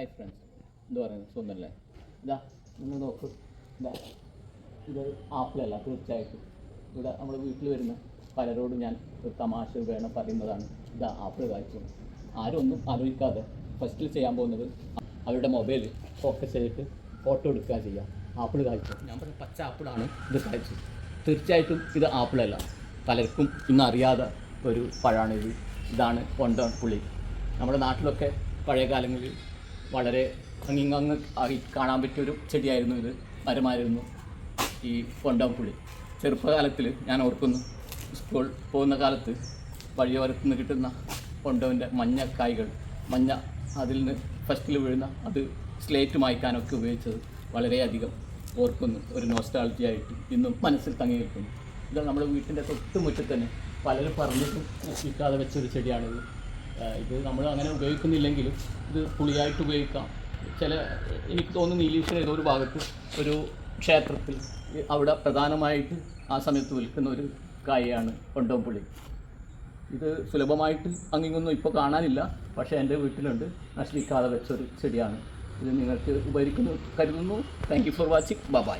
Hi friends എന്താ പറയുന്നത് സുന്ദരല്ലേ ഇതാ നിങ്ങൾ നോക്ക്. ഇതാ. ഇത് ആപ്പിളല്ല തീർച്ചയായിട്ടും. ഇവിടെ നമ്മൾ വീട്ടിൽ വരുന്ന പലരോടും ഞാൻ ഒരു തമാശ വേണം പറയുന്നതാണ്. ഇതാ ആപ്പിൾ കാഴ്ച ആരും ഒന്നും ആലോചിക്കാതെ ഫസ്റ്റിൽ ചെയ്യാൻ പോകുന്നത് അവരുടെ മൊബൈൽ ഫോക്കസ് ചെയ്തിട്ട് ഫോട്ടോ എടുക്കുക ചെയ്യുക ആപ്പിൾ കാഴ്ച ഞാൻ പറഞ്ഞ പച്ച ആപ്പിളാണ് ഇത് കാഴ്ച തീർച്ചയായിട്ടും ഇത് ആപ്പിളല്ല. പലർക്കും ഇന്ന് അറിയാതെ ഒരു പഴമാണിത് ഇതാണ് കൊണ്ടോൺ പുളി. നമ്മുടെ നാട്ടിലൊക്കെ പഴയ കാലങ്ങളിൽ വളരെ അങ്ങിങ്ങങ്ങ് ആയി കാണാൻ പറ്റിയൊരു ചെടിയായിരുന്നു ഇത്. മരമായിരുന്നു ഈ കൊണ്ടോൺ പുളി. ചെറുപ്പകാലത്തിൽ ഞാൻ ഓർക്കുന്നു സ്കൂൾ പോകുന്ന കാലത്ത് വഴിയോരത്ത് നിന്ന് കിട്ടുന്ന കൊണ്ടോവിന്റെ മഞ്ഞ കായ്കൾ മഞ്ഞ അതിൽ നിന്ന് ഫസ്റ്റിൽ വീഴുന്ന അത് സ്ലേറ്റ് മായ്ക്കാനൊക്കെ ഉപയോഗിച്ചത് വളരെയധികം ഓർക്കുന്നു. ഒരു നോസ്റ്റാളിറ്റി ആയിട്ട് ഇന്നും മനസ്സിൽ തങ്ങി നിൽക്കുന്നു ഇത് നമ്മുടെ വീട്ടിന്റെ തൊട്ടുമുറ്റത്തന്നെ പലരും പറഞ്ഞിട്ടും നശിക്കാതെ വെച്ചൊരു ചെടിയാണിത്. ഇത് നമ്മൾ അങ്ങനെ ഉപയോഗിക്കുന്നില്ലെങ്കിലും ഇത് പുളിയായിട്ട് ഉപയോഗിക്കാം. ചില എനിക്ക് തോന്നുന്നു നീലീഷൻ ഏതോ ഒരു ഭാഗത്ത് ഒരു ക്ഷേത്രത്തിൽ അവിടെ പ്രധാനമായിട്ട് ആ സമയത്ത് വിൽക്കുന്ന ഒരു കായയാണ് കൊണ്ടോം പുളി. ഇത് സുലഭമായിട്ട് അങ്ങിങ്ങൊന്നും ഇപ്പോൾ കാണാനില്ല പക്ഷേ എന്റെ വീട്ടിലുണ്ട്. നശിക്കാതെ വെച്ചൊരു ചെടിയാണ്. ഇത് നിങ്ങൾക്ക് ഉപകരിക്കുന്നു കരുതുന്നു. Thank you for watching bye